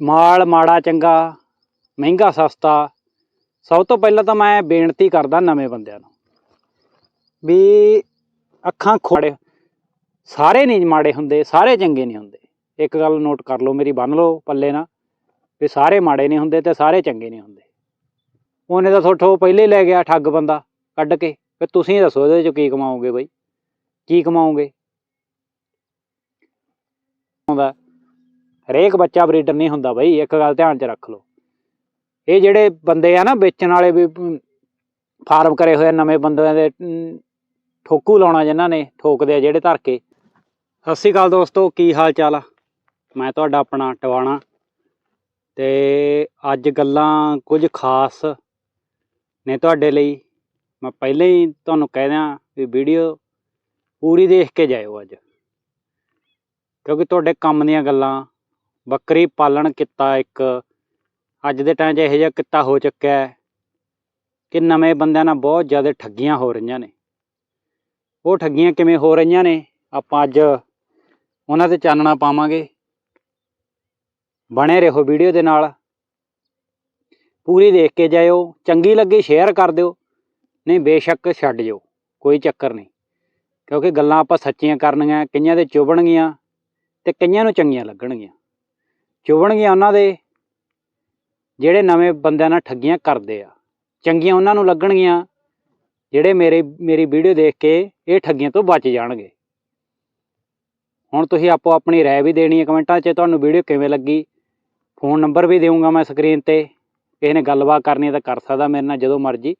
ਮਾਲ ਮਾੜਾ, ਚੰਗਾ, ਮਹਿੰਗਾ, ਸਸਤਾ, ਸਭ ਤੋਂ ਪਹਿਲਾਂ ਤਾਂ ਮੈਂ ਬੇਨਤੀ ਕਰਦਾ ਨਵੇਂ ਬੰਦਿਆਂ ਨੂੰ ਵੀ ਅੱਖਾਂ ਖੋੜੇ ਸਾਰੇ ਨਹੀਂ ਮਾੜੇ ਹੁੰਦੇ, ਸਾਰੇ ਚੰਗੇ ਨਹੀਂ ਹੁੰਦੇ। ਇੱਕ ਗੱਲ ਨੋਟ ਕਰ ਲਓ, ਮੇਰੀ ਬੰਨ ਲਓ ਪੱਲੇ ਨਾਲ, ਵੀ ਸਾਰੇ ਮਾੜੇ ਨਹੀਂ ਹੁੰਦੇ ਤੇ ਸਾਰੇ ਚੰਗੇ ਨਹੀਂ ਹੁੰਦੇ। ਉਹਨੇ ਤਾਂ ਤੁਹਾਥੋਂ ਪਹਿਲੇ ਲੈ ਗਿਆ ਠੱਗ ਬੰਦਾ ਕੱਢ ਕੇ, ਫਿਰ ਤੁਸੀਂ ਦੱਸੋ ਇਹਦੇ ਚੋਂ ਕੀ ਕਮਾਓਗੇ ਬਈ, ਕੀ ਕਮਾਓਗੇ? ਹੁੰਦਾ ਹਰੇਕ ਬੱਚਾ ਬਰੀਡਰ ਨਹੀਂ ਹੁੰਦਾ ਬਈ, ਇੱਕ ਗੱਲ ਧਿਆਨ 'ਚ ਰੱਖ ਲਓ। ਇਹ ਜਿਹੜੇ ਬੰਦੇ ਆ ਨਾ, ਵੇਚਣ ਵਾਲੇ ਵੀ ਫਾਰਮ ਕਰੇ ਹੋਏ ਆ, ਨਵੇਂ ਬੰਦਿਆਂ ਦੇ ਠੋਕੂ ਲਾਉਣਾ ਜਿਨ੍ਹਾਂ ਨੇ, ਠੋਕਦੇ ਆ ਜਿਹੜੇ ਧਰ ਕੇ ਸਤਿ ਸ਼੍ਰੀ ਅਕਾਲ ਦੋਸਤੋ, ਕੀ ਹਾਲ ਚਾਲ ਆ? ਮੈਂ ਤੁਹਾਡਾ ਆਪਣਾ ਟਵਾਣਾ। ਤੇ ਅੱਜ ਗੱਲਾਂ ਕੁਝ ਖਾਸ ਨੇ ਤੁਹਾਡੇ ਲਈ। ਮੈਂ ਪਹਿਲਾਂ ਹੀ ਤੁਹਾਨੂੰ ਕਹਿ ਦਿਆਂ ਵੀ ਵੀਡੀਓ ਪੂਰੀ ਦੇਖ ਕੇ ਜਾਇਓ ਅੱਜ। ਕਿਉਂਕਿ ਤੁਹਾਡੇ ਕੰਮ ਦੀਆਂ ਗੱਲਾਂ ਬੱਕਰੀ ਪਾਲਣ ਕਿੱਤਾ ਇੱਕ। ਅੱਜ ਦੇ ਟਾਈਮ 'ਚ ਇਹੋ ਜਿਹਾ ਕਿੱਤਾ ਹੋ ਚੁੱਕਿਆ ਹੈ ਕਿ ਨਵੇਂ ਬੰਦਿਆਂ ਨਾਲ ਬਹੁਤ ਜ਼ਿਆਦਾ ਠੱਗੀਆਂ ਹੋ ਰਹੀਆਂ ਨੇ। ਉਹ ਠੱਗੀਆਂ ਕਿਵੇਂ ਹੋ ਰਹੀਆਂ ਨੇ, ਆਪਾਂ ਅੱਜ ਉਹਨਾਂ ਤੇ ਚਾਨਣਾ ਪਾਵਾਂਗੇ। ਬਣੇ ਰਹੋ ਵੀਡੀਓ ਦੇ ਨਾਲ। ਪੂਰੀ ਦੇਖ ਕੇ ਜਾਇਓ, ਚੰਗੀ ਲੱਗੀ ਸ਼ੇਅਰ ਕਰ ਦਿਓ, ਨਹੀਂ ਬੇਸ਼ੱਕ ਛੱਡ ਜਾਓ, ਕੋਈ ਚੱਕਰ ਨਹੀਂ। ਕਿਉਂਕਿ ਗੱਲਾਂ ਆਪਾਂ ਸੱਚੀਆਂ ਕਰਨੀਆਂ, ਕਈਆਂ ਦੇ ਚੁਭਣਗੀਆਂ ਤੇ ਕਈਆਂ ਨੂੰ ਚੰਗੀਆਂ ਲੱਗਣਗੀਆਂ। ਚੁਭਣਗੀਆਂ ਉਹਨਾਂ ਦੇ ਜਿਹੜੇ ਨਵੇਂ ਬੰਦਿਆਂ ਨਾਲ ਠੱਗੀਆਂ ਕਰਦੇ ਆ ਚੰਗੀਆਂ ਉਹਨਾਂ ਨੂੰ ਲੱਗਣਗੀਆਂ ਜਿਹੜੇ ਮੇਰੇ ਮੇਰੀ ਵੀਡੀਓ ਦੇਖ ਕੇ ਇਹ ਠੱਗੀਆਂ ਤੋਂ ਬਚ ਜਾਣਗੇ ਹੁਣ ਤੁਸੀਂ ਆਪੋ ਆਪਣੀ ਰਾਏ ਵੀ ਦੇਣੀ ਹੈ ਕਮੈਂਟਾਂ 'ਚ ਤੁਹਾਨੂੰ ਵੀਡੀਓ ਕਿਵੇਂ ਲੱਗੀ ਫੋਨ ਨੰਬਰ ਵੀ ਦੇਵਾਂਗਾ ਮੈਂ ਸਕਰੀਨ ਤੇ ਕਿਸੇ ਨੇ ਗੱਲਬਾਤ ਕਰਨੀ ਹੈ ਤਾਂ ਕਰ ਸਕਦਾ ਮੇਰੇ ਨਾਲ ਜਦੋਂ ਮਰਜ਼ੀ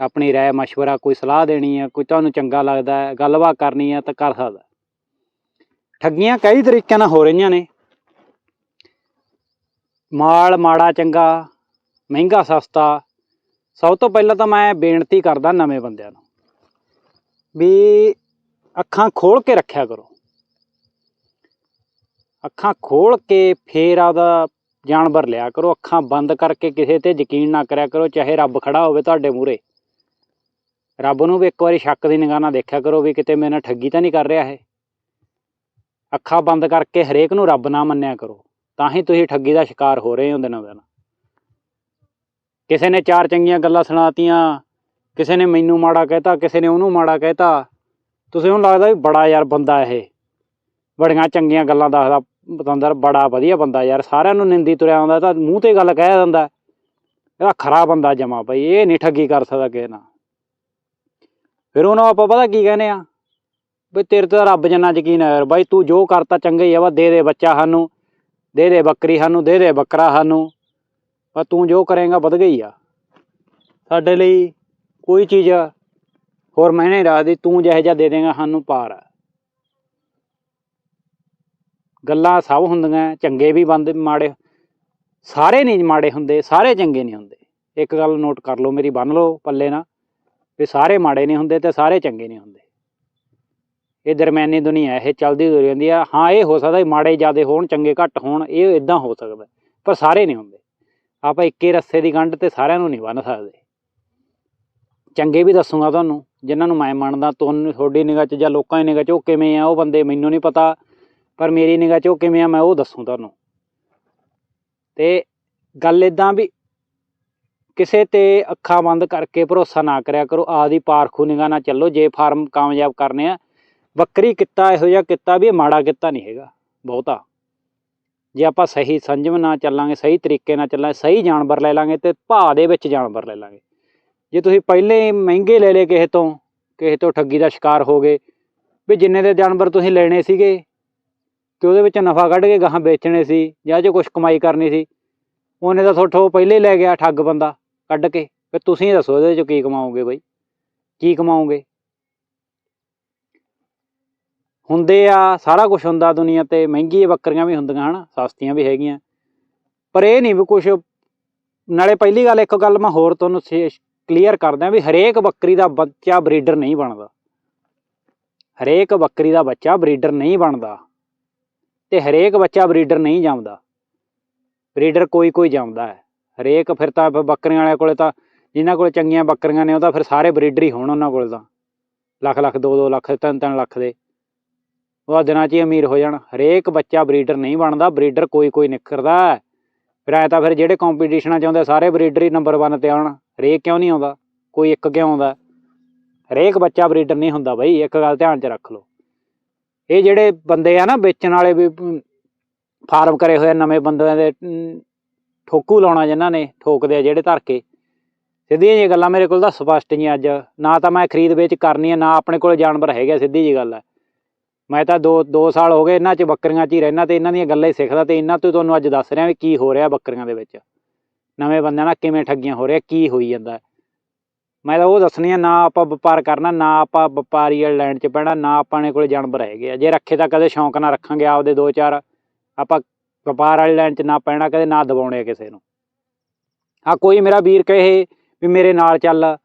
ਆਪਣੀ ਰਾਏ مشورہ ਕੋਈ ਸਲਾਹ ਦੇਣੀ ਹੈ ਕੋਈ ਤੁਹਾਨੂੰ ਚੰਗਾ ਲੱਗਦਾ ਹੈ ਗੱਲਬਾਤ ਕਰਨੀ ਹੈ ਤਾਂ ਕਰ ਸਕਦਾ ਠੱਗੀਆਂ ਕਈ ਤਰੀਕਿਆਂ ਨਾਲ ਹੋ ਰਹੀਆਂ ਨੇ ਮਾਲ ਮਾੜਾ ਚੰਗਾ, ਮਹਿੰਗਾ ਸਸਤਾ, ਸਭ ਤੋਂ ਪਹਿਲਾਂ ਤਾਂ ਮੈਂ ਬੇਨਤੀ ਕਰਦਾ ਨਵੇਂ ਬੰਦਿਆਂ ਨੂੰ ਵੀ ਅੱਖਾਂ ਖੋਲ ਕੇ ਰੱਖਿਆ ਕਰੋ। ਅੱਖਾਂ ਖੋਲ ਕੇ ਫੇਰ ਆਪਦਾ ਜਾਨਵਰ ਲਿਆ ਕਰੋ, ਅੱਖਾਂ ਬੰਦ ਕਰਕੇ ਕਿਸੇ ਤੇ ਯਕੀਨ ਨਾ ਕਰਿਆ ਕਰੋ, ਚਾਹੇ ਰੱਬ ਖੜਾ ਹੋਵੇ ਤੁਹਾਡੇ ਮੂਹਰੇ। ਰੱਬ ਨੂੰ ਵੀ ਇੱਕ ਵਾਰੀ ਸ਼ੱਕ ਦੀ ਨਿਗਾਹ ਨਾਲ ਦੇਖਿਆ ਕਰੋ ਵੀ ਕਿਤੇ ਮੇਰੇ ਨਾਲ ਠੱਗੀ ਤਾਂ ਨਹੀਂ ਕਰ ਰਿਹਾ ਇਹ। ਅੱਖਾਂ ਬੰਦ ਕਰਕੇ ਹਰੇਕ ਨੂੰ ਰੱਬ ਨਾ ਮੰਨਿਆ ਕਰੋ। ਤਾਂ ਹੀ ਤੁਸੀਂ ਠੱਗੀ ਦਾ ਸ਼ਿਕਾਰ ਹੋ ਰਹੇ ਹੋ ਦਿਨੋਂ ਦਿਨ। ਕਿਸੇ ਨੇ ਚਾਰ ਚੰਗੀਆਂ ਗੱਲਾਂ ਸੁਣਾਤੀਆਂ, ਕਿਸੇ ਨੇ ਮੈਨੂੰ ਮਾੜਾ ਕਹਿਤਾ, ਕਿਸੇ ਨੇ ਉਹਨੂੰ ਮਾੜਾ ਕਹਿਤਾ। ਤੁਸੀਂ ਉਹਨੂੰ ਲੱਗਦਾ ਵੀ ਬੜਾ ਯਾਰ ਬੰਦਾ ਇਹ। ਬੜੀਆਂ ਚੰਗੀਆਂ ਗੱਲਾਂ ਦੱਸਦਾ ਬਤੰਦਰ ਬੜਾ ਵਧੀਆ ਬੰਦਾ ਯਾਰ, ਸਾਰਿਆਂ ਨੂੰ ਨਿੰਦੀ ਤੁਰਿਆ ਆਉਂਦਾ, ਤਾਂ ਮੂੰਹ ਤੇ ਗੱਲ ਕਹਿ ਦਿੰਦਾ। ਇਹਦਾ ਖਰਾ ਬੰਦਾ ਜਮਾ ਬਈ, ਇਹ ਨਹੀਂ ਠੱਗੀ ਕਰ ਸਕਦਾ ਕਿਸੇ ਨਾਲ। ਫਿਰ ਉਹਨੂੰ ਆਪਾਂ ਪਤਾ ਕੀ ਕਹਿੰਦੇ ਆ? ਵੀ ਤੇਰੇ ਤੇ ਰੱਬ ਜੰਨਾ ਯਕੀਨ ਹੈ ਯਾਰ, ਬਾਈ ਤੂੰ ਜੋ ਕਰਤਾ ਚੰਗਾ ਹੀ ਆ ਵਾ ਦੇ ਦੇ ਬੱਚਾ ਸਾਨੂੰ। ਦੇ ਦੇ ਬੱਕਰੀ ਸਾਨੂੰ, ਦੇ ਦੇ ਬੱਕਰਾ ਸਾਨੂੰ। ਪਰ ਤੂੰ ਜੋ ਕਰੇਗਾ ਵਧ ਗਈ ਆ। ਸਾਡੇ ਲਈ ਕੋਈ ਚੀਜ਼ ਹੋਰ ਮੈਨੇ ਨਹੀਂ ਰੱਖਦੀ ਤੂੰ ਜਿਹੋ ਜਿਹਾ ਦੇ ਦੇਗਾ ਸਾਨੂੰ ਪਾਰ ਆ। ਗੱਲਾਂ ਸਭ ਹੁੰਦੀਆਂ, ਚੰਗੇ ਵੀ ਬੰਦੇ ਮਾੜੇ, ਸਾਰੇ ਨਹੀਂ ਮਾੜੇ ਹੁੰਦੇ, ਸਾਰੇ ਚੰਗੇ ਨਹੀਂ ਹੁੰਦੇ। ਇੱਕ ਗੱਲ ਨੋਟ ਕਰ ਲਓ ਮੇਰੀ, ਬੰਨ ਲਓ ਪੱਲੇ ਨਾਲ। ਵੀ ਸਾਰੇ ਮਾੜੇ ਨਹੀਂ ਹੁੰਦੇ ਤੇ ਸਾਰੇ ਚੰਗੇ ਨਹੀਂ ਹੁੰਦੇ। ਇਹ ਦਰਮਿਆਨੀ ਦੁਨੀਆ ਇਹ ਚੱਲਦੀ ਤੁਰੀ ਰਹਿੰਦੀ ਆ। ਹਾਂ, ਇਹ ਹੋ ਸਕਦਾ ਮਾੜੇ ਜ਼ਿਆਦੇ ਹੋਣ, ਚੰਗੇ ਘੱਟ ਹੋਣ, ਇਹ ਇਦਾਂ ਹੋ ਸਕਦਾ। ਪਰ ਸਾਰੇ ਨਹੀਂ ਹੁੰਦੇ। ਆਪਾਂ ਇੱਕੇ ਰਸਤੇ ਦੀ ਗੰਢ ਤੇ ਸਾਰਿਆਂ ਨੂੰ ਨਹੀਂ ਬੰਨ ਸਕਦੇ। ਚੰਗੇ ਵੀ ਦੱਸੂਗਾ ਤੁਹਾਨੂੰ, ਜਿਨ੍ਹਾਂ ਨੂੰ ਮੈਂ ਮੰਨਦਾ, ਤੁਹਾਨੂੰ, ਤੁਹਾਡੀ ਨਿਗਾਹ 'ਚ ਜਾਂ ਲੋਕਾਂ ਦੀ ਨਿਗਾਹ 'ਚ ਉਹ ਕਿਵੇਂ ਆ, ਉਹ ਬੰਦੇ ਮੈਨੂੰ ਨਹੀਂ ਪਤਾ, ਪਰ ਮੇਰੀ ਨਿਗਾਹ 'ਚ ਉਹ ਕਿਵੇਂ ਆ, ਮੈਂ ਉਹ ਦੱਸੂ ਤੁਹਾਨੂੰ। ਤੇ ਗੱਲ ਇਦਾਂ ਵੀ ਕਿਸੇ ਤੇ ਅੱਖਾਂ ਬੰਦ ਕਰਕੇ ਭਰੋਸਾ ਨਾ ਕਰਿਆ ਕਰੋ ਆਦੀ ਪਾਰਖੂ ਨਿਗਾਹ ਨਾਲ ਚੱਲੋ, ਜੇ ਫਾਰਮ ਕਾਮਯਾਬ ਕਰਨੇ ਆ ਬੱਕਰੀ ਕਿੱਤਾ ਇਹੋ ਜਿਹਾ ਕਿੱਤਾ ਵੀ ਇਹ ਮਾੜਾ ਕਿੱਤਾ ਨਹੀਂ ਹੈਗਾ, ਬਹੁਤਾ। ਜੇ ਆਪਾਂ ਸਹੀ ਸੰਜਮ ਨਾਲ ਚੱਲਾਂਗੇ, ਸਹੀ ਤਰੀਕੇ ਨਾਲ ਚੱਲਾਂਗੇ, ਸਹੀ ਜਾਨਵਰ ਲੈ ਲਾਂਗੇ ਤੇ ਭਾਅ ਦੇ ਵਿੱਚ ਜਾਨਵਰ ਲੈ ਲਾਂਗੇ। ਜੇ ਤੁਸੀਂ ਪਹਿਲੇ ਮਹਿੰਗੇ ਲੈ ਲਏ ਕਿਸੇ ਤੋਂ ਕਿਸੇ ਤੋਂ ਠੱਗੀ ਦਾ ਸ਼ਿਕਾਰ ਹੋ ਗਏ, ਵੀ ਜਿੰਨੇ ਦੇ ਜਾਨਵਰ ਤੁਸੀਂ ਲੈਣੇ ਸੀਗੇ ਤੇ ਉਹਦੇ ਵਿੱਚ ਨਫਾ ਕੱਢ ਕੇ ਗਾਹਾਂ ਵੇਚਣੇ ਸੀ ਜਾਂ ਜੇ ਕੁਝ ਕਮਾਈ ਕਰਨੀ ਸੀ, ਉਹਨੇ ਤਾਂ ਤੁਹਾਥੋਂ ਪਹਿਲੇ ਹੀ ਲੈ ਗਿਆ ਠੱਗ ਬੰਦਾ ਕੱਢ ਕੇ, ਫਿਰ ਤੁਸੀਂ ਦੱਸੋ ਇਹਦੇ ਚੋਂ ਕੀ ਕਮਾਓਗੇ ਬਈ? ਕੀ ਕਮਾਓਗੇ? ਹੁੰਦੇ ਆ, ਸਾਰਾ ਕੁਝ ਹੁੰਦਾ ਦੁਨੀਆ ਤੇ ਮਹਿੰਗੀ ਬੱਕਰੀਆਂ ਵੀ ਹੁੰਦੀਆਂ ਹਨ, ਸਸਤੀਆਂ ਵੀ ਹੈਗੀਆਂ। ਪਰ ਇਹ ਨਹੀਂ ਵੀ ਕੁਝ ਨਾਲੇ ਪਹਿਲੀ ਗੱਲ ਇੱਕ ਗੱਲ ਮੈਂ ਹੋਰ ਤੁਹਾਨੂੰ ਕਲੀਅਰ ਕਰਦਾ ਵੀ ਹਰੇਕ ਬੱਕਰੀ ਦਾ ਬੱਚਾ ਬਰੀਡਰ ਨਹੀਂ ਬਣਦਾ। ਹਰੇਕ ਬੱਕਰੀ ਦਾ ਬੱਚਾ ਬਰੀਡਰ ਨਹੀਂ ਬਣਦਾ ਤੇ ਹਰੇਕ ਬੱਚਾ ਬਰੀਡਰ ਨਹੀਂ ਜੰਮਦਾ। ਬਰੀਡਰ ਕੋਈ ਕੋਈ ਜੰਮਦਾ ਹੈ। ਹਰੇਕ ਫਿਰ ਤਾਂ ਫਿਰ ਬੱਕਰੀਆਂ ਵਾਲਿਆਂ ਕੋਲੇ ਤਾਂ, ਜਿਨ੍ਹਾਂ ਕੋਲ ਚੰਗੀਆਂ ਬੱਕਰੀਆਂ ਨੇ ਉਹ ਤਾਂ ਫਿਰ ਸਾਰੇ ਬਰੀਡਰ ਹੀ ਹੋਣ ਉਹਨਾਂ ਕੋਲ ਤਾਂ। ਲੱਖ ਲੱਖ 2-2 ਲੱਖ 3-3 ਲੱਖ ਦੇ। ਉਹ ਆਹ ਦਿਨਾਂ 'ਚ ਹੀ ਅਮੀਰ ਹੋ ਜਾਣ। ਹਰੇਕ ਬੱਚਾ ਬਰੀਡਰ ਨਹੀਂ ਬਣਦਾ ਬਰੀਡਰ ਕੋਈ ਕੋਈ ਨਿਖਰਦਾ। ਫਿਰ ਐ ਤਾਂ ਫਿਰ ਜਿਹੜੇ ਕੰਪੀਟੀਸ਼ਨਾਂ 'ਚ ਆਉਂਦੇ ਸਾਰੇ ਬਰੀਡਰ ਹੀ ਨੰਬਰ 1 ਤੇ ਆਉਣ। ਹਰੇਕ ਕਿਉਂ ਨਹੀਂ ਆਉਂਦਾ? ਕੋਈ ਇੱਕ ਕਿਉਂ ਆਉਂਦਾ? ਹਰੇਕ ਬੱਚਾ ਬਰੀਡਰ ਨਹੀਂ ਹੁੰਦਾ ਬਈ ਇੱਕ ਗੱਲ ਧਿਆਨ 'ਚ ਰੱਖ ਲਓ। ਇਹ ਜਿਹੜੇ ਬੰਦੇ ਆ ਨਾ ਵੇਚਣ ਵਾਲੇ ਵੀ ਫਾਰਮ ਕਰੇ ਹੋਏ ਆ ਨਵੇਂ ਬੰਦਿਆਂ ਦੇ ਠੋਕੂ ਲਾਉਣਾ ਜਿਨ੍ਹਾਂ ਨੇ ਠੋਕਦੇ ਆ ਜਿਹੜੇ ਧਰ ਕੇ। ਸਿੱਧੀਆਂ ਜੀ ਗੱਲਾਂ ਮੇਰੇ ਕੋਲ ਤਾਂ ਸਪਸ਼ਟ ਨਹੀਂ ਅੱਜ। ਨਾ ਤਾਂ ਮੈਂ ਖਰੀਦ ਵੇਚ ਕਰਨੀ ਹੈ ਨਾ ਆਪਣੇ ਕੋਲ ਜਾਨਵਰ ਹੈਗੇ ਆ, ਸਿੱਧੀ ਜੀ ਗੱਲ ਹੈ ਮੈਂ ਤਾਂ 2 2 ਸਾਲ ਹੋ ਗਏ ਇਹਨਾਂ 'ਚ ਬੱਕਰੀਆਂ 'ਚ ਹੀ ਰਹਿਣਾ ਤੇ ਇਹਨਾਂ ਦੀਆਂ ਗੱਲਾਂ ਹੀ ਸਿੱਖਦਾ ਤੇ ਇਹਨਾਂ ਤੋਂ ਤੁਹਾਨੂੰ ਅੱਜ ਦੱਸ ਰਿਹਾ ਵੀ ਕੀ ਹੋ ਰਿਹਾ ਬੱਕਰੀਆਂ ਦੇ ਵਿੱਚ। ਨਵੇਂ ਬੰਦਿਆਂ ਨਾਲ ਕਿਵੇਂ ਠੱਗੀਆਂ ਹੋ ਰਿਹਾ, ਕੀ ਹੋਈ ਜਾਂਦਾ। ਮੈਂ ਤਾਂ ਉਹ ਦੱਸਣੀ ਆ, ਨਾ ਆਪਾਂ ਵਪਾਰ ਕਰਨਾ, ਨਾ ਆਪਾਂ ਵਪਾਰੀ ਵਾਲੀ ਲਾਈਨ 'ਚ ਪੈਣਾ, ਨਾ ਆਪਾਂ ਨੇ ਕੋਲ ਜਾਨਵਰ ਹੈਗੇ ਆ। ਜੇ ਰੱਖੇ ਤਾਂ ਕਦੇ ਸ਼ੌਂਕ ਨਾਲ ਰੱਖਾਂਗੇ ਆਪਦੇ ਦੋ ਚਾਰ। ਆਪਾਂ ਵਪਾਰ ਵਾਲੀ ਲਾਈਨ 'ਚ ਨਾ ਪੈਣਾ, ਕਦੇ ਨਾ ਦਬਾਉਣੇ ਆ ਕਿਸੇ ਨੂੰ। ਹਾਂ, ਕੋਈ ਮੇਰਾ ਵੀਰ ਕਹੇ ਵੀ ਮੇਰੇ ਨਾਲ ਚੱਲ,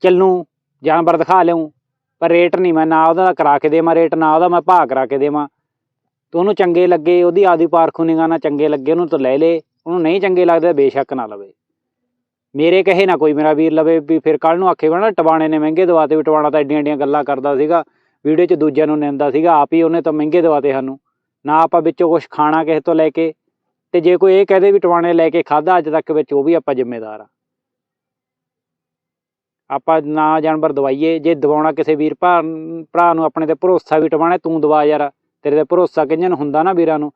ਚੱਲੂ, ਜਾਨਵਰ ਦਿਖਾ ਲਿਆਉਂ ਪਰ ਰੇਟ ਨਹੀਂ, ਮੈਂ ਨਾ ਉਹਦਾ ਕਰਾ ਕੇ ਦੇਵਾਂ, ਰੇਟ ਨਾ ਉਹਦਾ ਮੈਂ ਭਾਅ ਕਰਾ ਕੇ ਦੇਵਾਂ। ਤੇ ਉਹਨੂੰ ਚੰਗੇ ਲੱਗੇ, ਉਹਦੀ ਆਦੀ ਪਾਰਖੂ ਨਿਗਾ ਨਾ ਚੰਗੇ ਲੱਗੇ, ਉਹਨੂੰ ਤਾਂ ਲੈ ਲੇ। ਉਹਨੂੰ ਨਹੀਂ ਚੰਗੇ ਲੱਗਦੇ, ਬੇਸ਼ੱਕ ਨਾ ਲਵੇ। ਮੇਰੇ ਕਹੇ ਨਾ ਕੋਈ ਮੇਰਾ ਵੀਰ ਲਵੇ ਵੀ ਫਿਰ ਕੱਲ ਨੂੰ ਆਖੇਗਾ ਨਾ, ਟਵਾਣੇ ਨੇ ਮਹਿੰਗੇ ਦਵਾਤੇ ਵੀ ਟਵਾਣਾ ਤਾਂ ਐਡੀਆਂ ਐਡੀਆਂ ਗੱਲਾਂ ਕਰਦਾ ਸੀਗਾ। ਵੀਡੀਓ 'ਚ ਦੂਜਿਆਂ ਨੂੰ ਨਿੰਦਾ ਸੀਗਾ, ਆਪ ਹੀ ਉਹਨੇ ਤਾਂ ਮਹਿੰਗੇ ਦਵਾਤੇ ਸਾਨੂੰ। ਨਾ ਆਪਾਂ ਵਿੱਚੋਂ ਕੁਝ ਖਾਣਾ ਕਿਸੇ ਤੋਂ ਲੈ ਕੇ, ਤੇ ਜੇ ਕੋਈ ਇਹ ਕਹਦੇ ਵੀ ਟਵਾਣੇ ਲੈ ਕੇ ਖਾਦਾ ਅੱਜ ਤੱਕ ਵਿੱਚ, ਉਹ ਵੀ ਆਪਾਂ ਜ਼ਿੰਮੇਦਾਰ ਆ। ਆਪਾਂ ਨਾ ਜਾਨਵਰ ਦਵਾਈਏ, ਜੇ ਦਵਾਉਣਾ ਕਿਸੇ ਵੀਰ ਭਰਾ ਭਰਾ ਨੂੰ ਆਪਣੇ ਤੇ ਭਰੋਸਾ ਵੀ ਟਵਾਣੇ ਤੂੰ ਦਵਾ ਯਾਰ, ਤੇਰੇ ਤੇ ਭਰੋਸਾ ਕਿੰਨਾਂ ਨੂੰ ਹੁੰਦਾ ਨਾ ਵੀਰਾਂ ਨੂੰ।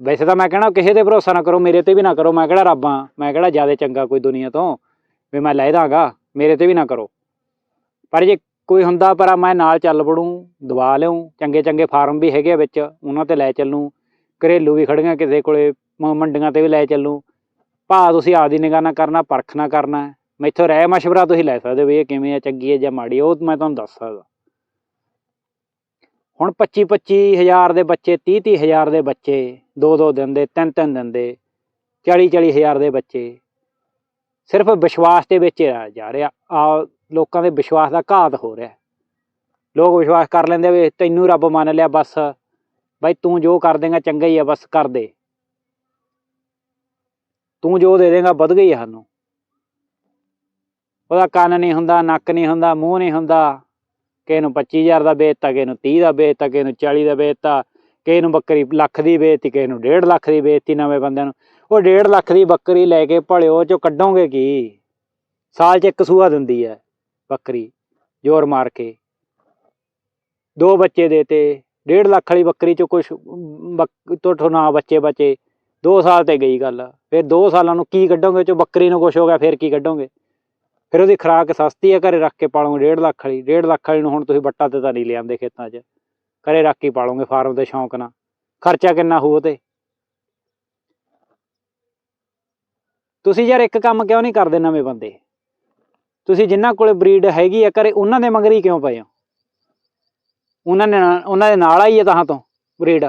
ਵੈਸੇ ਤਾਂ ਮੈਂ ਕਹਿਣਾ, ਕਿਸੇ ਤੇ ਭਰੋਸਾ ਨਾ ਕਰੋ, ਮੇਰੇ ਤੇ ਵੀ ਨਾ ਕਰੋ, ਮੈਂ ਕਿਹੜਾ ਰੱਬ ਆ ਮੈਂ ਕਿਹੜਾ ਜ਼ਿਆਦਾ ਚੰਗਾ ਕੋਈ ਦੁਨੀਆ ਤੋਂ, ਵੀ ਮੈਂ ਲੈ ਦਾਂਗਾ, ਮੇਰੇ ਤੇ ਵੀ ਨਾ ਕਰੋ। ਪਰ ਜੇ ਕੋਈ ਹੁੰਦਾ, ਪਰ ਮੈਂ ਨਾਲ ਚੱਲ ਵੜੂੰ, ਦਵਾ ਲਿਆਉਂ ਚੰਗੇ ਚੰਗੇ ਫਾਰਮ ਵੀ ਹੈਗੇ ਆ ਵਿੱਚ, ਉਹਨਾਂ ਤੇ ਲੈ ਚੱਲੂ, ਘਰੇਲੂ ਵੀ ਖੜੀਆਂ ਕਿਸੇ ਕੋਲੇ ਮੰਡੀਆਂ ਤੇ ਵੀ ਲੈ ਚੱਲੂ। ਭਾਅ ਤੁਸੀਂ ਆਪਦੀ ਨਿਗਾਹ ਨਾ ਕਰਨਾ, ਪਰਖ ਨਾ ਕਰਨਾ। ਮੈਥੋਂ ਰਹਿ ਮਸ਼ਵਰਾ ਤੁਸੀਂ ਲੈ ਸਕਦੇ ਹੋ ਵੀ ਇਹ ਕਿਵੇਂ ਆ, ਚੰਗੀ ਹੈ ਜਾਂ ਮਾੜੀ, ਉਹ ਮੈਂ ਤੁਹਾਨੂੰ ਦੱਸ ਸਕਦਾ। ਹੁਣ 25 25 ਹਜ਼ਾਰ ਦੇ ਬੱਚੇ 30 30 ਹਜ਼ਾਰ ਦੇ ਬੱਚੇ, ਦੋ ਦੋ ਦਿਨ ਦੇ, ਤਿੰਨ ਤਿੰਨ ਦਿਨ ਦੇ 40 40 ਹਜ਼ਾਰ ਦੇ ਬੱਚੇ, ਸਿਰਫ ਵਿਸ਼ਵਾਸ ਦੇ ਵਿੱਚ ਜਾ ਰਿਹਾ। ਆ ਲੋਕਾਂ ਦੇ ਵਿਸ਼ਵਾਸ ਦਾ ਘਾਤ ਹੋ ਰਿਹਾ। ਲੋਕ ਵਿਸ਼ਵਾਸ ਕਰ ਲੈਂਦੇ ਵੀ ਤੈਨੂੰ ਰੱਬ ਮੰਨ ਲਿਆ, ਬਸ। ਬਾਈ ਤੂੰ ਜੋ ਕਰ ਦੇਗਾ, ਚੰਗਾ ਹੀ ਆ, ਬਸ ਕਰ ਦੇ। ਤੂੰ ਜੋ ਦੇ ਦੇਗਾ, ਵਧ ਗਈ ਆ ਸਾਨੂੰ। ਉਹਦਾ ਕੰਨ ਨਹੀਂ ਹੁੰਦਾ, ਨੱਕ ਨਹੀਂ ਹੁੰਦਾ, ਮੂੰਹ ਨਹੀਂ ਹੁੰਦਾ। ਕਿਸੇ ਨੂੰ 25000 ਦਾ ਵੇਚਤਾ, ਕਿਸੇ ਨੂੰ 30 ਦਾ ਵੇਚਤਾ, ਕਿਸੇ ਨੂੰ 40 ਦਾ ਵੇਚਤਾ, ਕਿਸੇ ਨੂੰ ਬੱਕਰੀ ਲੱਖ ਦੀ ਵੇਚਤੀ, ਕਿਸੇ ਨੂੰ 1.5 ਲੱਖ ਦੀ ਵੇਚਤੀ ਨਵੇਂ ਬੰਦਿਆਂ ਨੂੰ। ਉਹ 1.5 ਲੱਖ ਦੀ ਬੱਕਰੀ ਲੈ ਕੇ ਭਲਿਓ ਚੋਂ ਕੱਢੋਗੇ ਕੀ? ਸਾਲ 'ਚ ਇੱਕ ਸੂਆ ਦਿੰਦੀ ਹੈ ਬੱਕਰੀ, ਜ਼ੋਰ ਮਾਰ ਕੇ। ਦੋ ਬੱਚੇ ਦੇਤੇ 1.5 ਲੱਖ ਵਾਲੀ ਬੱਕਰੀ ਚੋਂ ਕੁਝ ਤੋਂ ਨਾ ਬੱਚੇ ਬਚੇ। 2 ਸਾਲ ਤੇ ਗਈ ਗੱਲ। ਫਿਰ 2 ਸਾਲਾਂ ਨੂੰ ਕੀ ਕੱਢੋਗੇ? ਚੋਂ ਬੱਕਰੀ ਨੂੰ ਕੁਝ ਹੋ ਗਿਆ, ਫਿਰ ਕੀ ਕੱਢੋਗੇ? ਫਿਰ ਉਹਦੀ ਖੁਰਾਕ ਸਸਤੀ ਹੈ ਘਰੇ ਰੱਖ ਕੇ ਪਾਲੋਗੇ 1.5 ਲੱਖ ਵਾਲੀ 1.5 ਲੱਖ ਵਾਲੀ ਨੂੰ ਹੁਣ ਤੁਸੀਂ ਬੱਟਾ ਤੇ ਤਾਂ ਨਹੀਂ ਲਿਆਂਦੇ ਖੇਤਾਂ 'ਚ। ਘਰੇ ਰੱਖ ਕੇ ਪਾਲੋਗੇ ਫਾਰਮ ਦੇ ਸ਼ੌਂਕ ਨਾਲ। ਖਰਚਾ ਕਿੰਨਾ ਹੋਊ ਤੇ ਤੁਸੀਂ ਯਾਰ ਇੱਕ ਕੰਮ ਕਿਉਂ ਨਹੀਂ ਕਰਦੇ ਨਵੇਂ ਬੰਦੇ? ਤੁਸੀਂ ਜਿਨ੍ਹਾਂ ਕੋਲੇ ਬਰੀਡ ਹੈਗੀ ਆ ਘਰੇ, ਉਹਨਾਂ ਦੇ ਮਗਰ ਹੀ ਕਿਉਂ ਪਏ ਹੋ? ਉਹਨਾਂ ਨੇ ਉਹਨਾਂ ਦੇ ਨਾਲ ਆਈ ਹੈ ਤਾਂ ਤੋਂ ਬਰੀਡ।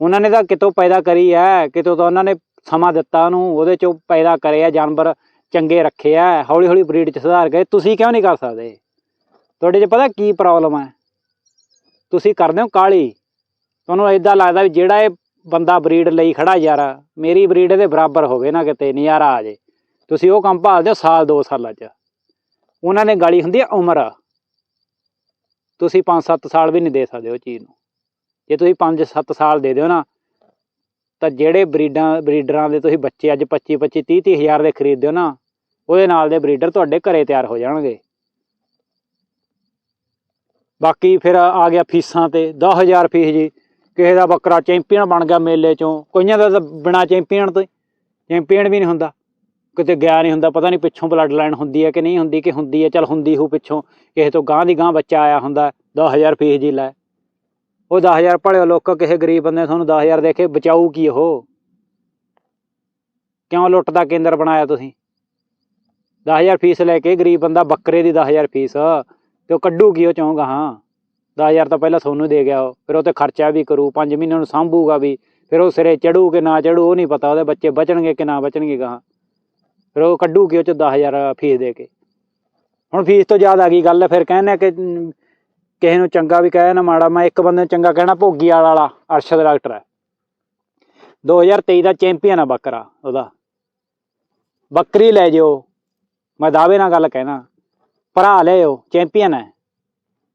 ਉਹਨਾਂ ਨੇ ਤਾਂ ਕਿਤੋਂ ਪੈਦਾ ਕਰੀ ਹੈ ਕਿਤੋਂ ਤਾਂ ਉਹਨਾਂ ਨੇ ਸਮਾਂ ਦਿੱਤਾ ਉਹਨੂੰ, ਉਹਦੇ ਚੋਂ ਪੈਦਾ ਕਰਿਆ ਜਾਨਵਰ। ਚੰਗੇ ਰੱਖੇ ਆ, ਹੌਲੀ ਹੌਲੀ ਬਰੀਡ ਚ ਸੁਧਾਰ ਗਏ ਤੁਸੀਂ ਕਿਉਂ ਨਹੀਂ ਕਰ ਸਕਦੇ? ਤੁਹਾਡੇ 'ਚ ਪਤਾ ਕੀ ਪ੍ਰੋਬਲਮ ਹੈ ਤੁਸੀਂ ਕਰਦੇ ਹੋ ਕਾਲੀ ਤੁਹਾਨੂੰ ਇਦਾਂ ਲੱਗਦਾ ਵੀ ਜਿਹੜਾ ਇਹ ਬੰਦਾ ਬਰੀਡ ਲਈ ਖੜਾ ਯਾਰ, ਮੇਰੀ ਬਰੀਡ ਇਹਦੇ ਬਰਾਬਰ ਹੋਵੇ ਨਾ ਕਿਤੇ, ਨਜ਼ਾਰਾ ਆ ਜੇ। ਤੁਸੀਂ ਉਹ ਕੰਮ ਭਾਲਦੇ ਹੋ ਸਾਲ, ਦੋ ਸਾਲਾਂ 'ਚ। ਉਹਨਾਂ ਨੇ ਗਾਲੀ ਹੁੰਦੀ ਹੈ ਉਮਰ। ਤੁਸੀਂ 5-7 ਸਾਲ ਵੀ ਨਹੀਂ ਦੇ ਸਕਦੇ ਉਹ ਚੀਜ਼ ਨੂੰ। ਜੇ ਤੁਸੀਂ 5-7 ਸਾਲ ਦੇ ਦਿਓ ਨਾ, ਤਾਂ ਜਿਹੜੇ ਬਰੀਡਾਂ ਬਰੀਡਰਾਂ ਦੇ ਤੁਸੀਂ ਬੱਚੇ ਅੱਜ 25-25 30-30 ਹਜ਼ਾਰ ਦੇ ਖਰੀਦਦੇ ਹੋ ਨਾ ਉਹਦੇ ਨਾਲ ਦੇ ਬਰੀਡਰ ਤੁਹਾਡੇ ਘਰੇ ਤਿਆਰ ਹੋ ਜਾਣਗੇ। ਬਾਕੀ ਫਿਰ ਆ ਗਿਆ ਫੀਸਾਂ ਤੇ 10000 ਫੀਸ ਜੀ। ਕਿਸੇ ਦਾ ਬੱਕਰਾ ਚੈਂਪੀਅਨ ਬਣ ਗਿਆ ਮੇਲੇ ਚੋਂ, ਕਈਆਂ ਦਾ ਤਾਂ ਬਿਨਾ ਚੈਂਪੀਅਨ ਤੋਂ ਚੈਂਪੀਅਨ ਵੀ ਨਹੀਂ ਹੁੰਦਾ। ਕਿਤੇ ਗਿਆ ਨਹੀਂ ਹੁੰਦਾ, ਪਤਾ ਨਹੀਂ ਪਿੱਛੋਂ ਬਲੱਡ ਲਾਈਨ ਹੁੰਦੀ ਹੈ ਕਿ ਨਹੀਂ ਹੁੰਦੀ, ਕਿ ਹੁੰਦੀ ਹੈ, ਚਲ ਹੁੰਦੀ ਹੋ ਪਿੱਛੋਂ। ਕਿਸੇ ਤੋਂ ਗਾਂ ਦੀ ਗਾਂ ਬੱਚਾ ਆਇਆ ਹੁੰਦਾ 10000 ਫੀਸ ਜੀ ਲੈ। ਉਹ 10000 ਭਲੇ ਲੋਕ, ਕਿਸੇ ਗਰੀਬ ਬੰਦੇ ਤੁਹਾਨੂੰ 10000 ਦੇ ਕੇ ਬਚਾਊ ਕੀ ਉਹ? ਕਿਉਂ ਲੁੱਟ ਦਾ ਕੇਂਦਰ ਬਣਾਇਆ ਤੁਸੀਂ? 10000 ਫੀਸ ਲੈ ਕੇ ਗਰੀਬ ਬੰਦਾ ਬੱਕਰੇ ਦੀ 10000 ਫੀਸ, ਤੇ ਉਹ ਕੱਢੂ ਕੀ ਉਹ ਚਾਹੂਗਾ ਹਾਂ। 10000 ਤਾਂ ਪਹਿਲਾਂ ਤੁਹਾਨੂੰ ਦੇ ਗਿਆ ਉਹ, ਫਿਰ ਉਹ ਤੇ ਖਰਚਾ ਵੀ ਕਰੂ 5 ਮਹੀਨੇ ਨੂੰ ਸਾਂਭੂਗਾ ਵੀ, ਫਿਰ ਉਹ ਸਿਰੇ ਚੜੂ ਕਿ ਨਾ ਚੜੂ, ਉਹ ਨਹੀਂ ਪਤਾ ਉਹਦੇ ਬੱਚੇ ਬਚਣਗੇ ਕਿ ਨਾ ਬਚਣਗੇ ਗਾਂ ਫਿਰ ਉਹ ਕੱਢੂ ਕੀ ਉਹ ਚ 10000 ਫੀਸ ਦੇ ਕੇ। ਹੁਣ ਫੀਸ ਤੋਂ ਜ਼ਿਆਦਾ ਆ ਗਈ ਗੱਲ ਫਿਰ ਕਹਿੰਦੇ ਆ ਕਿ ਕਿਸੇ ਨੂੰ ਚੰਗਾ ਵੀ ਕਹਿਆ ਨਾ ਮਾੜਾ, ਮੈਂ ਇੱਕ ਬੰਦੇ ਨੂੰ ਚੰਗਾ ਕਹਿਣਾ ਭੋਗੀ ਵਾਲਾ ਅਰਸ਼ਦ ਡਾਕਟਰ ਹੈ। 2023 ਦਾ ਚੈਂਪੀਅਨ ਆ ਬੱਕਰਾ ਉਹਦਾ। ਬੱਕਰੀ ਲੈ ਜਿਓ। ਮੈਂ ਦਾਅਵੇ ਨਾਲ ਗੱਲ ਕਹਿਣਾ। ਭਰਾ ਲਿਓ ਚੈਂਪੀਅਨ ਹੈ।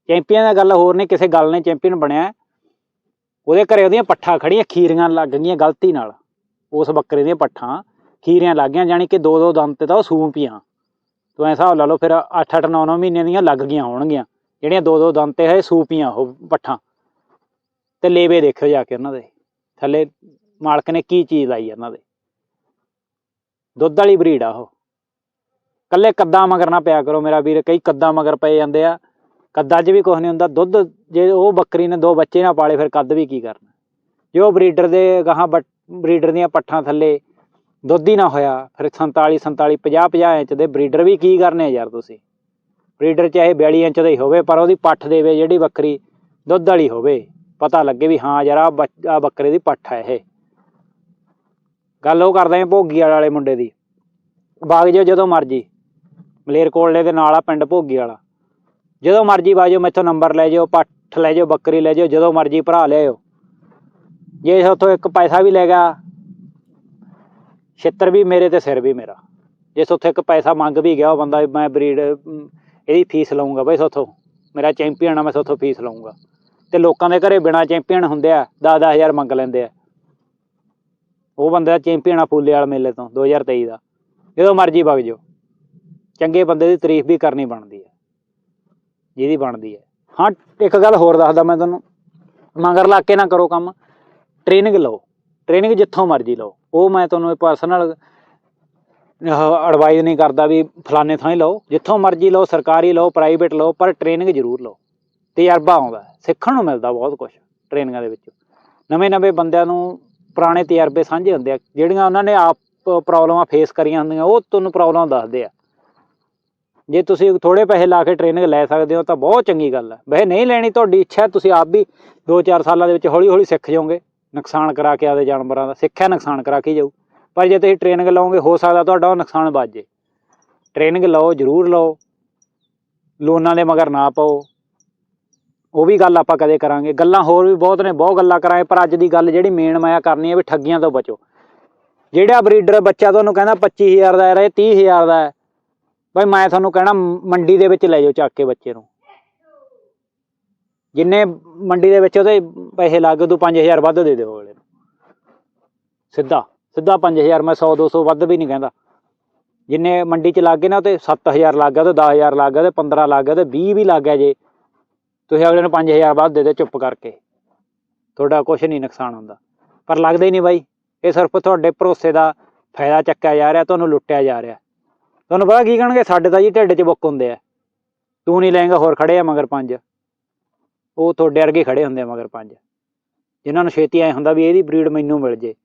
ਚੈਂਪੀਅਨ ਦਾ ਗੱਲ ਹੋਰ ਨਹੀਂ, ਕਿਸੇ ਗੱਲ ਨੇ ਚੈਂਪੀਅਨ ਬਣਿਆ ਉਹਦੇ ਘਰੇ ਉਹਦੀਆਂ ਪੱਠਾਂ ਖੜੀਆਂ ਖੀਰੀਆਂ ਲੱਗ ਗਈਆਂ ਗਲਤੀ ਨਾਲ। ਉਸ ਬੱਕਰੇ ਦੀਆਂ ਪੱਠਾਂ ਖੀਰੀਆਂ ਲੱਗ ਗਈਆਂ ਜਾਣੀ ਕਿ ਦੋ ਦੋ ਦਮ ਤੇ ਤਾਂ ਉਹ ਸੂਮ ਪੀਆਂ। ਤੂੰ ਐ ਹਿਸਾਬ ਲਾ ਲਓ, ਫਿਰ 8 8 9 9 ਮਹੀਨੇ ਦੀਆਂ ਲੱਗ ਗਈਆਂ ਹੋਣਗੀਆਂ। ਜਿਹੜੀਆਂ ਦੋ ਦੋ ਦਮ ਤੇ ਹੈ ਸੂਪੀਆਂ ਉਹ ਪੱਠਾਂ। ਤੇ ਲੇਵੇ ਦੇਖਿਓ ਜਾ ਕੇ ਉਹਨਾਂ ਦੇ। ਥੱਲੇ ਮਾਲਕ ਨੇ ਕੀ ਚੀਜ਼ ਲਾਈ ਉਹਨਾਂ ਦੇ। ਦੁੱਧ ਵਾਲੀ ਬਰੀਡ ਆ ਉਹ। ਕੱਲੇ ਕੱਦਾਂ ਮਗਰ ਨਾ ਪਿਆ ਕਰੋ ਮੇਰਾ ਵੀਰ, ਕਈ ਕੱਦਾਂ ਮਗਰ ਪਏ ਜਾਂਦੇ ਆ। ਕੱਦਾਂ 'ਚ ਵੀ ਕੁਝ ਨਹੀਂ ਹੁੰਦਾ। ਦੁੱਧ ਜੇ ਉਹ ਬੱਕਰੀ ਨੇ ਦੋ ਬੱਚੇ ਨਾ ਪਾਲੇ, ਫਿਰ ਕੱਦ ਵੀ ਕੀ ਕਰਨਾ? ਜੇ ਉਹ ਬਰੀਡਰ ਦੇ ਗਾਹਾਂ ਬਰੀਡਰ ਦੀਆਂ ਪੱਠਾਂ ਥੱਲੇ ਦੁੱਧ ਹੀ ਨਾ ਹੋਇਆ, ਫਿਰ 47 47 50 50 ਇੰਚ ਦੇ ਬਰੀਡਰ ਵੀ ਕੀ ਕਰਨੇ ਯਾਰ ਤੁਸੀਂ? ਬਰੀਡਰ ਚਾਹੇ 42 ਇੰਚ ਦਾ ਹੀ ਹੋਵੇ, ਪਰ ਉਹਦੀ ਪੱਠ ਦੇਵੇ ਜਿਹੜੀ ਬੱਕਰੀ ਦੁੱਧ ਵਾਲੀ ਹੋਵੇ, ਪਤਾ ਲੱਗੇ ਵੀ ਹਾਂ ਯਾਰ ਆ ਬੱਕਰੇ ਦੀ ਪੱਠ ਹੈ ਇਹ। ਗੱਲ ਉਹ ਕਰਦੇ ਆ ਭੋਗੀ ਵਾਲੇ ਮੁੰਡੇ ਦੀ। ਬਾਗ ਜਿਓ ਜਦੋਂ ਮਰਜ਼ੀ। ਮਲੇਰਕੋਟਲੇ ਦੇ ਨਾਲ ਆ ਪਿੰਡ ਭੋਗੀ ਵਾਲਾ। ਜਦੋਂ ਮਰਜ਼ੀ ਬਾਜੋ ਮੈਥੋਂ ਨੰਬਰ ਲੈ ਜਿਓ, ਪੱਠ ਲੈ ਜਿਓ, ਬੱਕਰੀ ਲੈ ਜਿਓ, ਜਦੋਂ ਮਰਜ਼ੀ ਭਰਾ ਲਿਆਓ ਜੇ ਉੱਥੋਂ ਇੱਕ ਪੈਸਾ ਵੀ ਲੈ ਗਿਆ, ਛਿੱਤਰ ਵੀ ਮੇਰੇ ਤੇ ਸਿਰ ਵੀ ਮੇਰਾ। ਜੇ ਉੱਥੇ ਇੱਕ ਪੈਸਾ ਮੰਗ ਵੀ ਗਿਆ, ਉਹ ਬੰਦਾ ਮੈਂ ਬਰੀਡ ਇਹਦੀ ਫੀਸ ਲਵਾਂਗਾ ਬਈ ਉੱਥੋਂ। ਮੇਰਾ ਚੈਂਪੀਅਨ ਆ, ਮੈਂ ਉੱਥੋਂ ਫੀਸ ਲਵਾਂਗਾ ਤੇ ਲੋਕਾਂ ਦੇ ਘਰੇ ਬਿਨਾ ਚੈਂਪੀਅਨ ਹੁੰਦੇ ਆ 10 ਹਜ਼ਾਰ ਮੰਗ ਲੈਂਦੇ ਆ। ਉਹ ਬੰਦਾ ਚੈਂਪੀਅਨ ਆ ਫੂਲੇ ਵਾਲੇ ਮੇਲੇ ਤੋਂ 2023 ਦਾ। ਜਦੋਂ ਮਰਜ਼ੀ ਵਗ ਜਾਓ। ਚੰਗੇ ਬੰਦੇ ਦੀ ਤਾਰੀਫ ਵੀ ਕਰਨੀ ਬਣਦੀ ਹੈ, ਜਿਹਦੀ ਬਣਦੀ ਹੈ। ਹਾਂ, ਇੱਕ ਗੱਲ ਹੋਰ ਦੱਸਦਾ ਮੈਂ ਤੁਹਾਨੂੰ। ਮਗਰ ਲਾ ਕੇ ਨਾ ਕਰੋ ਕੰਮ। ਟ੍ਰੇਨਿੰਗ ਲਓ। ਟ੍ਰੇਨਿੰਗ ਜਿੱਥੋਂ ਮਰਜ਼ੀ ਲਓ। ਉਹ ਮੈਂ ਤੁਹਾਨੂੰ ਪਰਸਨਲ ਐਡਵਾਈਜ਼ ਨਹੀਂ ਕਰਦਾ ਵੀ ਫਲਾਣੇ ਥਾਂ ਹੀ ਲਓ। ਜਿੱਥੋਂ ਮਰਜ਼ੀ ਲਓ, ਸਰਕਾਰੀ ਲਓ ਪ੍ਰਾਈਵੇਟ ਲਓ, ਪਰ ਟ੍ਰੇਨਿੰਗ ਜ਼ਰੂਰ ਲਓ। ਤਜਰਬਾ ਆਉਂਦਾ ਸਿੱਖਣ ਨੂੰ ਮਿਲਦਾ ਬਹੁਤ ਕੁਝ ਟ੍ਰੇਨਿੰਗਾਂ ਦੇ ਵਿੱਚ। ਨਵੇਂ ਨਵੇਂ ਬੰਦਿਆਂ ਨੂੰ ਪੁਰਾਣੇ ਤਜਰਬੇ ਸਾਂਝੇ ਹੁੰਦੇ ਆ। ਜਿਹੜੀਆਂ ਉਹਨਾਂ ਨੇ ਆਪ ਪ੍ਰੋਬਲਮਾਂ ਫੇਸ ਕਰੀਆਂ ਹੁੰਦੀਆਂ, ਉਹ ਤੁਹਾਨੂੰ ਪ੍ਰੋਬਲਮ ਦੱਸਦੇ ਆ। ਜੇ ਤੁਸੀਂ ਥੋੜੇ ਪੈਸੇ ਲਾ ਕੇ ਟ੍ਰੇਨਿੰਗ ਲੈ ਸਕਦੇ ਹੋ ਤਾਂ ਬਹੁਤ ਚੰਗੀ ਗੱਲ ਹੈ। ਵੈਸੇ ਨਹੀਂ ਲੈਣੀ ਤੁਹਾਡੀ ਇੱਛਾ ਤੁਸੀਂ ਆਪ ਵੀ 2-4 ਸਾਲਾਂ ਦੇ ਵਿੱਚ ਹੌਲੀ ਹੌਲੀ ਸਿੱਖ ਜਾਓਗੇ। ਨੁਕਸਾਨ ਕਰਾ ਕੇ ਆਦੇ ਜਾਨਵਰਾਂ ਦਾ ਸਿੱਖਿਆ ਨੁਕਸਾਨ ਕਰਾ ਕੇ ਜਾਊ। ਪਰ ਜੇ ਤੁਸੀਂ ਟ੍ਰੇਨਿੰਗ ਲਓਗੇ, ਹੋ ਸਕਦਾ ਤੁਹਾਡਾ ਉਹ ਨੁਕਸਾਨ ਵੱਜ ਜੇ ਟ੍ਰੇਨਿੰਗ ਲਓ, ਜ਼ਰੂਰ ਲਓ। ਲੋਨਾਂ ਦੇ ਮਗਰ ਨਾ ਪਾਓ। ਉਹ ਵੀ ਗੱਲ ਆਪਾਂ ਕਦੇ ਕਰਾਂਗੇ। ਗੱਲਾਂ ਹੋਰ ਵੀ ਬਹੁਤ ਨੇ, ਬਹੁਤ ਗੱਲਾਂ ਕਰਾਂਗੇ, ਪਰ ਅੱਜ ਦੀ ਗੱਲ ਜਿਹੜੀ ਮੇਨ ਮਾਇਆ ਕਰਨੀ ਹੈ ਵੀ ਠੱਗੀਆਂ ਤੋਂ ਬਚੋ। ਜਿਹੜਾ ਬਰੀਡਰ ਬੱਚਾ ਤੁਹਾਨੂੰ ਕਹਿੰਦਾ 25000 ਦਾ ਹੈ, ਇਹ 30000 ਦਾ ਹੈ ਬਈ ਮੈਂ ਤੁਹਾਨੂੰ ਕਹਿਣਾ, ਮੰਡੀ ਦੇ ਵਿੱਚ ਲੈ ਜਾਓ ਚੱਕ ਕੇ ਬੱਚੇ ਨੂੰ। ਜਿੰਨੇ ਮੰਡੀ ਦੇ ਵਿੱਚ ਉਹਦੇ ਪੈਸੇ ਲੱਗ ਤੂੰ 5000 ਵੱਧ ਦੇ ਦਿਓ ਅਗਲੇ ਨੂੰ। ਸਿੱਧਾ ਸਿੱਧਾ 5000 ਮੈਂ 100 200 ਵੱਧ ਵੀ ਨਹੀਂ ਕਹਿੰਦਾ। ਜਿੰਨੇ ਮੰਡੀ 'ਚ ਲੱਗ ਗਏ ਨਾ ਤੇ 7000 ਲੱਗ ਗਿਆ ਤੇ 10000 ਲੱਗ ਗਿਆ ਤੇ 15 ਲੱਗ ਗਿਆ ਤੇ 20 ਵੀ ਲੱਗ ਗਿਆ ਜੇ। ਤੁਸੀਂ ਅਗਲੇ ਨੂੰ 5000 ਵੱਧ ਦੇ ਦੇ ਚੁੱਪ ਕਰਕੇ। ਤੁਹਾਡਾ ਕੁਝ ਨਹੀਂ ਨੁਕਸਾਨ ਹੁੰਦਾ। ਪਰ ਲੱਗਦਾ ਹੀ ਨਹੀਂ ਬਾਈ, ਇਹ ਸਿਰਫ ਤੁਹਾਡੇ ਭਰੋਸੇ ਦਾ ਫਾਇਦਾ ਚੱਕਿਆ ਜਾ ਰਿਹਾ, ਤੁਹਾਨੂੰ ਲੁੱਟਿਆ ਜਾ ਰਿਹਾ। ਤੁਹਾਨੂੰ ਪਤਾ ਕੀ ਕਹਿਣਗੇ? ਸਾਡੇ ਤਾਂ ਜੀ ਢਿੱਡ 'ਚ ਬੁੱਕ ਹੁੰਦੇ ਆ। ਤੂੰ ਨਹੀਂ ਲਏਗਾ, ਹੋਰ ਖੜੇ ਆ ਮਗਰ ਪੰਜ। ਉਹ ਤੁਹਾਡੇ ਵਰਗੇ ਖੜੇ ਹੁੰਦੇ ਆ ਮਗਰ ਪੰਜ। ਜਿਨ੍ਹਾਂ ਨੂੰ ਛੇਤੀ ਐ ਹੁੰਦਾ ਵੀ ਇਹਦੀ ਬਰੀਡ ਮੈਨੂੰ ਮਿਲ ਜੇ।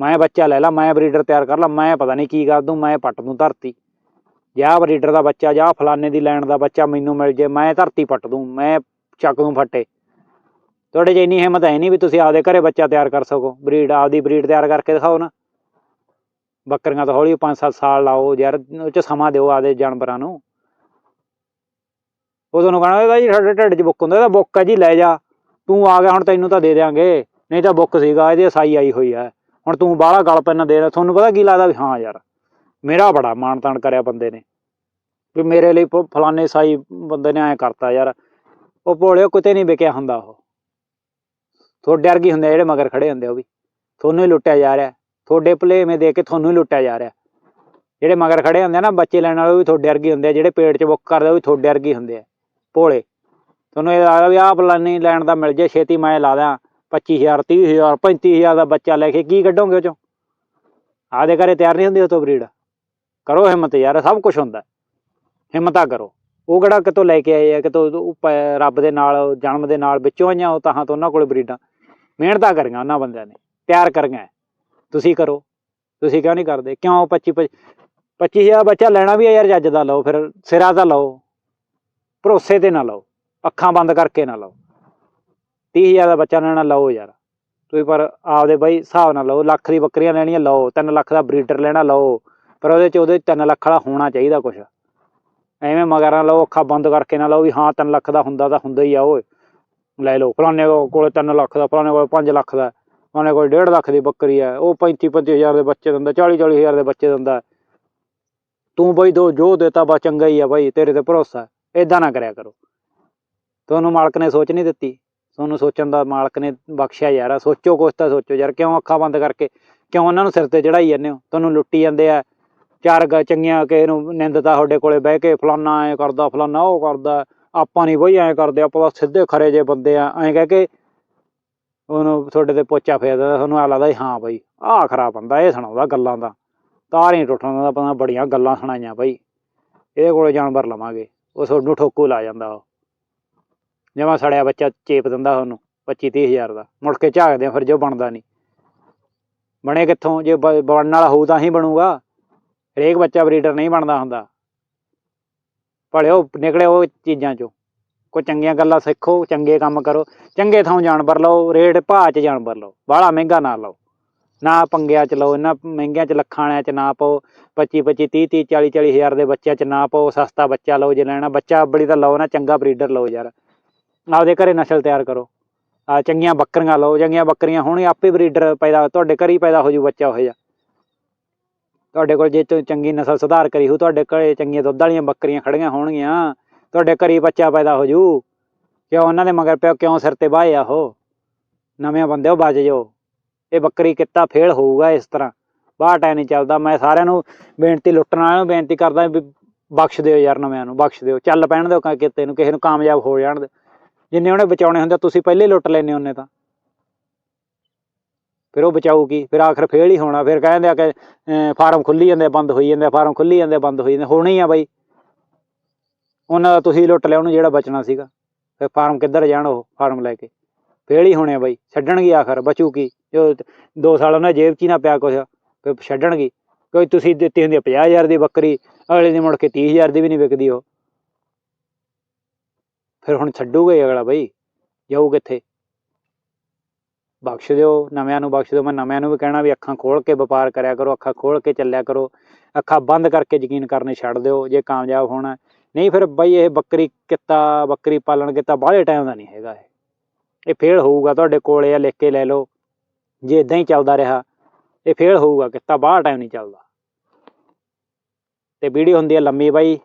ਮੈਂ ਬੱਚਾ ਲੈ ਲਾ, ਮੈਂ ਬਰੀਡਰ ਤਿਆਰ ਕਰ ਲਾ, ਮੈਂ ਪਤਾ ਨਹੀਂ ਕੀ ਕਰ ਦੂੰ, ਮੈਂ ਪੱਟ ਦੂੰ ਧਰਤੀ। ਜਾਂ ਬਰੀਡਰ ਦਾ ਬੱਚਾ, ਜਾਂ ਫਲਾਣੇ ਦੀ ਲੈਣ ਦਾ ਬੱਚਾ ਮੈਨੂੰ ਮਿਲ ਜੇ, ਮੈਂ ਧਰਤੀ ਪੱਟ ਦੂੰ, ਮੈਂ ਚੱਕ ਦੂੰ ਫੱਟੇ। ਤੁਹਾਡੇ 'ਚ ਇੰਨੀ ਹਿੰਮਤ ਹੈ ਨਹੀਂ ਵੀ ਤੁਸੀਂ ਆਪਦੇ ਘਰੇ ਬੱਚਾ ਤਿਆਰ ਕਰ ਸਕੋ। ਬਰੀਡ, ਆਪਦੀ ਬਰੀਡ ਤਿਆਰ ਕਰਕੇ ਦਿਖਾਓ ਨਾ। ਬੱਕਰੀਆਂ ਤਾਂ ਹੌਲੀ 5-7 ਸਾਲ ਲਾਓ, ਯਾਰ ਉਹ 'ਚ ਸਮਾਂ ਦਿਓ ਆਪਦੇ ਜਾਨਵਰਾਂ ਨੂੰ। ਉਦੋਂ ਨੂੰ ਕਹਣਾ ਇਹਦਾ ਜੀ ਸਾਡੇ ਢਿੱਡ 'ਚ ਬੁੱਕ ਹੁੰਦਾ, ਇਹਦਾ ਬੁੱਕ ਹੈ ਜੀ, ਲੈ ਜਾ। ਤੂੰ ਆ ਗਿਆ, ਹੁਣ ਤੈਨੂੰ ਤਾਂ ਦੇ ਦਿਆਂਗੇ। ਨਹੀਂ ਤਾਂ ਬੁੱਕ ਸੀਗਾ, ਇਹਦੀ ਸਾਈ ਆਈ ਹੋਈ ਹੈ ਹੁਣ ਤੂੰ ਬਾਹਲਾ ਗਲ ਪੈਨ ਦੇ ਰਿਹਾ, ਤੁਹਾਨੂੰ ਪਤਾ ਕੀ ਲੱਗਦਾ ਵੀ ਹਾਂ ਯਾਰ, ਮੇਰਾ ਬੜਾ ਮਾਣ ਤਾਣ ਕਰਿਆ ਬੰਦੇ ਨੇ। ਵੀ ਮੇਰੇ ਲਈ ਫਲਾਣੇ ਸਾਈ ਬੰਦੇ ਨੇ ਐਂ ਕਰਤਾ ਯਾਰ। ਉਹ ਭੋਲਿਓ ਕਿਤੇ ਨਹੀਂ ਵਿਕਿਆ ਹੁੰਦਾ ਉਹ। ਤੁਹਾਡੇ ਵਰਗੇ ਹੁੰਦੇ ਜਿਹੜੇ ਮਗਰ ਖੜੇ ਹੁੰਦੇ ਉਹ ਵੀ। ਤੁਹਾਨੂੰ ਹੀ ਲੁੱਟਿਆ ਜਾ ਰਿਹਾ। ਤੁਹਾਡੇ ਭਲੇਵੇਂ ਦੇ ਕੇ ਤੁਹਾਨੂੰ ਹੀ ਲੁੱਟਿਆ ਜਾ ਰਿਹਾ। ਜਿਹੜੇ ਮਗਰ ਖੜੇ ਹੁੰਦੇ ਆ ਨਾ, ਬੱਚੇ ਲੈਣ ਵਾਲੇ ਵੀ ਤੁਹਾਡੇ ਵਰਗੇ ਹੁੰਦੇ ਆ। ਜਿਹੜੇ ਪੇਟ 'ਚ ਬੁੱਕ ਕਰਦੇ ਉਹ ਵੀ ਤੁਹਾਡੇ ਵਰਗੇ ਹੁੰਦੇ ਆ। ਭੋਲੇ, ਤੁਹਾਨੂੰ ਇਹ ਲੱਗਦਾ ਵੀ ਆਹ ਫਲਾਨੀ ਲੈਣ ਦਾ ਮਿਲ ਜੇ, ਛੇਤੀ ਮੈਂ ਲਾ ਦਿਆਂ। 25000 30000 35000 ਦਾ ਬੱਚਾ ਲੈ ਕੇ ਕੀ ਕੱਢੋਗੇ ਉਹ ਚੋਂ? ਆਦੇ ਘਰੇ ਤਿਆਰ ਨਹੀਂ ਹੁੰਦੀ ਉਹ ਤੋਂ ਬਰੀਡ। ਕਰੋ ਹਿੰਮਤ ਯਾਰ, ਸਭ ਕੁਝ ਹੁੰਦਾ। ਹਿੰਮਤਾਂ ਕਰੋ। ਉਹ ਕਿਹੜਾ ਕਿਤੋਂ ਲੈ ਕੇ ਆਏ ਆ, ਕਿਤੋਂ ਉਹ ਰੱਬ ਦੇ ਨਾਲ, ਜਨਮ ਦੇ ਨਾਲ ਵਿੱਚੋਂ ਆਈਆਂ ਉਹ, ਤਾਂ ਤੋਂ ਉਹਨਾਂ ਕੋਲ ਬਰੀਡਾਂ। ਮਿਹਨਤਾਂ ਕਰੀਆਂ ਉਹਨਾਂ ਬੰਦਿਆਂ ਨੇ, ਤਿਆਰ ਕਰੀਆਂ। ਤੁਸੀਂ ਕਰੋ। ਤੁਸੀਂ ਕਿਉਂ ਨਹੀਂ ਕਰਦੇ? ਕਿਉਂ 25 25000 ਬੱਚਾ ਲੈਣਾ ਵੀ ਹੈ ਯਾਰ, ਜੱਜ ਦਾ ਲਓ ਫਿਰ, ਸਿਰਾ ਦਾ ਲਓ। ਭਰੋਸੇ ਤੇ ਨਾ ਲਓ। ਅੱਖਾਂ ਬੰਦ ਕਰਕੇ ਨਾ ਲਓ। 30000 ਦਾ ਬੱਚਾ ਲੈਣਾ, ਲਓ ਯਾਰ। ਤੁਸੀਂ ਪਰ ਆਪਦੇ ਬਾਈ ਹਿਸਾਬ ਨਾਲ ਲਓ, ਲੱਖ ਦੀ ਬੱਕਰੀਆਂ ਲੈਣੀਆਂ, ਲਓ। 3 ਲੱਖ ਦਾ ਬਰੀਡਰ ਲੈਣਾ, ਲਓ। ਪਰ ਉਹਦੇ ਚ ਉਹਦੇ 3 ਲੱਖ ਵਾਲਾ ਹੋਣਾ ਚਾਹੀਦਾ ਕੁਛ। ਐਵੇਂ ਮਗਰ ਨਾ ਲਓ, ਅੱਖਾਂ ਬੰਦ ਕਰਕੇ ਨਾ ਲਓ ਵੀ ਹਾਂ 3 ਲੱਖ ਦਾ ਹੁੰਦਾ ਤਾਂ ਹੁੰਦਾ ਹੀ ਆ, ਓਏ। ਲੈ ਲਓ, ਫਲਾਣੇ ਕੋ- ਕੋਲੇ 3 ਲੱਖ ਦਾ, ਫਲਾਣੇ ਕੋਲੇ 5 ਲੱਖ ਦਾ। ਫਲਾਣੇ ਕੋਲੇ 1.5 ਲੱਖ ਦੀ ਬੱਕਰੀ ਆ ਉਹ 35 35000 ਦੇ ਬੱਚੇ ਦਿੰਦਾ 40 40000 ਦੇ ਬੱਚੇ ਦਿੰਦਾ। ਤੂੰ ਬਈ ਦੋ ਜੋ ਦੇਤਾ ਬਾ ਚੰਗਾ ਹੀ ਆ ਬਾਈ, ਤੇਰੇ ਤੇ ਭਰੋਸਾ ਏਦਾਂ ਨਾ ਕਰਿਆ ਕਰੋ। ਤੁਹਾਨੂੰ ਮਾਲਕ ਨੇ ਸੋਚ ਨਹੀਂ ਦਿੱਤੀ। ਤੁਹਾਨੂੰ ਸੋਚਣ ਦਾ ਮਾਲਕ ਨੇ ਬਖਸ਼ਿਆ ਯਾਰ, ਸੋਚੋ ਕੁਛ ਤਾਂ ਸੋਚੋ ਯਾਰ, ਕਿਉਂ ਅੱਖਾਂ ਬੰਦ ਕਰਕੇ, ਕਿਉਂ ਉਹਨਾਂ ਨੂੰ ਸਿਰ ਤੇ ਚੜਾਈ ਜਾਂਦੇ ਹੋ? ਤੁਹਾਨੂੰ ਲੁੱਟੀ ਜਾਂਦੇ ਆ, ਚਾਰ ਗ ਚੰਗੀਆਂ ਕਿਸੇ ਨੂੰ ਨਿੰਦਤਾ ਤੁਹਾਡੇ ਕੋਲੇ ਬਹਿ ਕੇ ਫਲਾਨਾ ਐ ਕਰਦਾ, ਫਲਾਨਾ ਉਹ ਕਰਦਾ, ਆਪਾਂ ਨਹੀਂ ਬਈ ਐਂ ਕਰਦੇ, ਆਪਾਂ ਤਾਂ ਸਿੱਧੇ ਖਰੇ ਜੇ ਬੰਦੇ ਆ, ਐਂ ਕਹਿ ਕੇ ਉਹਨੂੰ ਤੁਹਾਡੇ ਤੇ ਪੋਚਾ ਫੇਰਦਾ ਤੁਹਾਨੂੰ ਆ ਲੱਗਦਾ ਸੀ, ਹਾਂ ਬਈ ਆਹ ਖਰਾ ਬੰਦਾ ਇਹ ਸੁਣਾਉਂਦਾ ਗੱਲਾਂ ਦਾ। ਤਾਰ ਹੀ ਟੁੱਟਣ ਦਾ ਪਤਾ ਬੜੀਆਂ ਗੱਲਾਂ ਸੁਣਾਈਆਂ ਬਈ। ਇਹਦੇ ਕੋਲੇ ਜਾਨਵਰ ਲਵਾਂਗੇ ਉਹ ਤੁਹਾਨੂੰ ਠੋਕੂ ਲਾ ਜਾਂਦਾ ਉਹ। ਜਿਵੇਂ ਸੜਿਆ ਬੱਚਾ ਚੇਪ ਦਿੰਦਾ ਤੁਹਾਨੂੰ 25 30 ਹਜ਼ਾਰ ਦਾ। ਮੁੜ ਕੇ ਝਾਕਦੇ ਆ ਫਿਰ ਜੋ ਬਣਦਾ ਨਹੀਂ। ਬਣੇ ਕਿੱਥੋਂ? ਜੇ ਬ- ਬਣਨ ਵਾਲਾ ਹੋਊ ਤਾਂ ਹੀ ਬਣੂਗਾ। ਹਰੇਕ ਬੱਚਾ ਬਰੀਡਰ ਨਹੀਂ ਬਣਦਾ ਹੁੰਦਾ। ਭਲਿਓ ਨਿਕਲੇ ਉਹ ਚੀਜ਼ਾਂ ਚੋਂ। ਕੋਈ ਚੰਗੀਆਂ ਗੱਲਾਂ ਸਿੱਖੋ, ਚੰਗੇ ਕੰਮ ਕਰੋ। ਚੰਗੇ ਥਾਂ ਜਾਨਵਰ ਲਓ ਰੇਟ ਭਾਅ 'ਚ ਜਾਨਵਰ ਲਓ ਬਾਹਲਾ ਮਹਿੰਗਾ ਨਾ ਲਓ। ਨਾ ਪੰਗਿਆਂ 'ਚ ਲਓ, ਇਹਨਾਂ ਮਹਿੰਗਿਆਂ 'ਚ ਲੱਖਾਂ ਵਾਲਿਆਂ 'ਚ ਨਾ ਪਾਓ 25 25 30 30 40 40 ਹਜ਼ਾਰ ਦੇ ਬੱਚਿਆਂ 'ਚ ਨਾ ਪਾਓ, ਸਸਤਾ ਬੱਚਾ ਲਓ ਜੇ ਲੈਣਾ। ਬੱਚਾ ਬੜੀ ਤਾਂ ਲਓ ਨਾ, ਚੰਗਾ ਬਰੀਡਰ ਲਓ ਯਾਰ। ਆਪਦੇ ਘਰੇ ਨਸਲ ਤਿਆਰ ਕਰੋ। ਆ ਚੰਗੀਆਂ ਬੱਕਰੀਆਂ ਲਓ, ਚੰਗੀਆਂ ਬੱਕਰੀਆਂ ਹੋਣੀ ਆਪੇ ਬਰੀਡਰ ਪੈਦਾ, ਤੁਹਾਡੇ ਘਰੇ ਹੀ ਪੈਦਾ ਹੋ ਜੂ ਬੱਚਾ ਉਹ ਜਿਹਾ। ਤੁਹਾਡੇ ਕੋਲ ਜੇ ਤੁਸੀਂ ਚੰਗੀ ਨਸਲ ਸੁਧਾਰ ਕਰੀ ਹੋ ਤੁਹਾਡੇ ਘਰੇ ਚੰਗੀਆਂ ਦੁੱਧ ਵਾਲੀਆਂ ਬੱਕਰੀਆਂ ਖੜੀਆਂ ਹੋਣਗੀਆਂ। ਤੁਹਾਡੇ ਘਰੇ ਹੀ ਬੱਚਾ ਪੈਦਾ ਹੋ ਜੂ। ਕਿਉਂ ਉਹਨਾਂ ਦੇ ਮਗਰ ਪਿਓ ਕਿਉਂ ਸਿਰ ਤੇ ਬਾਹੇ ਆ ਉਹ? ਨਵੇਂ ਬੰਦੇ ਉਹ ਬਚ ਜਾਓ। ਇਹ ਬੱਕਰੀ ਕਿੱਤਾ ਫੇਲ ਹੋਊਗਾ ਇਸ ਤਰ੍ਹਾਂ। ਬਾਹਰ ਟਾਈਮ ਨਹੀਂ ਚੱਲਦਾ। ਮੈਂ ਸਾਰਿਆਂ ਨੂੰ ਬੇਨਤੀ, ਲੁੱਟਣ ਵਾਲਿਆਂ ਨੂੰ ਬੇਨਤੀ ਕਰਦਾ ਵੀ ਬਖਸ਼ ਦਿਓ ਯਾਰ ਨਵਿਆਂ ਨੂੰ, ਬਖਸ਼ ਦਿਓ। ਚੱਲ ਪੈਣ ਦਿਓ ਕ- ਕਿਤੇ ਨੂੰ ਕਿਸੇ ਨੂੰ ਕਾਮਯਾਬ ਹੋ ਜਾਣ ਦੇ। ਜਿੰਨੇ ਉਹਨੇ ਬਚਾਉਣੇ ਹੁੰਦੇ, ਤੁਸੀਂ ਪਹਿਲੇ ਲੁੱਟ ਲੈਨੇ ਉਹਨੇ ਤਾਂ। ਫਿਰ ਉਹ ਬਚਾਊ ਕੀ ਫਿਰ ਆਖਰ ਫੇਲ ਹੀ ਹੋਣਾ। ਫਿਰ ਕਹਿੰਦੇ ਆ ਕਿ ਫਾਰਮ ਖੁੱਲੀ ਜਾਂਦੇ, ਬੰਦ ਹੋਈ ਜਾਂਦੇ, ਫਾਰਮ ਖੁੱਲੀ ਜਾਂਦੇ, ਬੰਦ ਹੋਈ ਜਾਂਦੇ। ਹੋਣੀ ਆ ਬਾਈ। ਉਹਨਾਂ ਦਾ ਤੁਸੀਂ ਲੁੱਟ ਲਿਆ, ਉਹਨੂੰ ਜਿਹੜਾ ਬਚਣਾ ਸੀਗਾ। ਫਿਰ ਫਾਰਮ ਕਿੱਧਰ ਜਾਣ ਉਹ, ਫਾਰਮ ਲੈ ਕੇ। ਫੇਲ ਹੀ ਹੋਣੇ ਆ ਬਾਈ, ਛੱਡਣਗੇ ਆਖਰ ਬਚੂ ਕੀ ਜੋ 2 ਸਾਲ ਉਹਨਾਂ ਜੇਬ 'ਚ ਹੀ ਨਾ ਪਿਆ ਕੁਛ, ਫਿਰ ਛੱਡਣਗੇ। ਕੋਈ ਤੁਸੀਂ ਦਿੱਤੀ ਹੁੰਦੀ ਆ 50000 ਦੀ ਬੱਕਰੀ, ਅਗਲੇ ਦੀ ਮੁੜ ਕੇ 30000 ਦੀ ਵੀ ਨਹੀਂ ਵਿਕਦੀ ਉਹ। ਫਿਰ ਹੁਣ ਛੱਡੂਗਾ ਅਗਲਾ ਬਈ, ਜਾਊ ਕਿੱਥੇ? ਬਖਸ਼ ਦਿਓ, ਨਵਿਆਂ ਨੂੰ ਬਖਸ਼ ਦਿਓ। ਮੈਂ ਨਵਿਆਂ ਨੂੰ ਵੀ ਕਹਿਣਾ ਵੀ ਅੱਖਾਂ ਖੋਲ ਕੇ ਵਪਾਰ ਕਰਿਆ ਕਰੋ, ਅੱਖਾਂ ਖੋਲ ਕੇ ਚੱਲਿਆ ਕਰੋ। ਅੱਖਾਂ ਬੰਦ ਕਰਕੇ ਯਕੀਨ ਕਰਨੇ ਛੱਡ ਦਿਓ। ਜੇ ਕਾਮਯਾਬ ਹੋਣਾ ਨਹੀਂ ਫਿਰ ਬਾਈ ਇਹ ਬੱਕਰੀ ਕਿੱਤਾ, ਬੱਕਰੀ ਪਾਲਣ ਕਿੱਤਾ ਬਾਹਲੇ ਟਾਈਮ ਦਾ ਨਹੀਂ ਹੈਗਾ ਇਹ। ਇਹ ਫੇਲ ਹੋਊਗਾ ਤੁਹਾਡੇ ਕੋਲੇ ਆ, ਲਿਖ ਕੇ ਲੈ ਲਓ। ਜੇ ਇਦਾਂ ਹੀ ਚੱਲਦਾ ਰਿਹਾ, ਇਹ ਫੇਲ ਹੋਊਗਾ, ਕਿੱਤਾ ਬਾਹਲਾ ਟਾਈਮ ਨਹੀਂ ਚੱਲਦਾ। ਤੇ ਵੀਡੀਓ ਹੁੰਦੀ ਹੈ ਲੰਮੀ ਬਾਈ,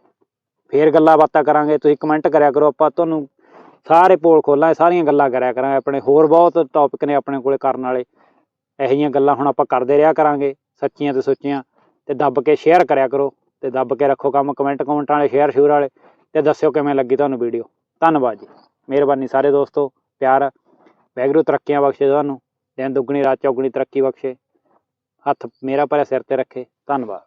ਫੇਰ ਗੱਲਾਂ ਬਾਤਾਂ ਕਰਾਂਗੇ। ਤੁਸੀਂ ਕਮੈਂਟ ਕਰਿਆ ਕਰੋ, ਆਪਾਂ ਤੁਹਾਨੂੰ ਸਾਰੇ ਪੋਲ ਖੋਲਾਂ ਸਾਰੀਆਂ ਗੱਲਾਂ ਕਰਿਆ ਕਰਾਂਗੇ। ਆਪਣੇ ਹੋਰ ਬਹੁਤ ਟੌਪਿਕ ਨੇ ਆਪਣੇ ਕੋਲੇ ਕਰਨ ਵਾਲੇ। ਇਹੋ ਜਿਹੀਆਂ ਗੱਲਾਂ ਹੁਣ ਆਪਾਂ ਕਰਦੇ ਰਿਹਾ ਕਰਾਂਗੇ, ਸੱਚੀਆਂ ਤੇ ਸੁੱਚੀਆਂ। ਤੇ ਦੱਬ ਕੇ ਸ਼ੇਅਰ ਕਰਿਆ ਕਰੋ। ਤੇ ਦੱਬ ਕੇ ਰੱਖੋ ਕੰਮ ਕਮੈਂਟ ਕਮੈਂਟਾਂ ਵਾਲੇ ਸ਼ੇਅਰ ਸ਼ੂਰ ਵਾਲੇ ਤੇ ਦੱਸਿਓ ਕਿਵੇਂ ਲੱਗੀ ਤੁਹਾਨੂੰ ਵੀਡੀਓ ਧੰਨਵਾਦ ਜੀ। ਮਿਹਰਬਾਨੀ ਸਾਰੇ ਦੋਸਤੋ, ਪਿਆਰ, ਵੈਗਰੂ ਤਰੱਕੀਆਂ ਬਖਸ਼ੇ ਤੁਹਾਨੂੰ। ਦਿਨ ਦੁੱਗਣੀ, ਰਾਤ ਚੌਗਣੀ ਤਰੱਕੀ ਬਖਸ਼ੇ। ਹੱਥ ਮੇਰਾ ਭਰਿਆ, ਸਿਰ ਤੇ ਰੱਖੇ। ਧੰਨਵਾਦ।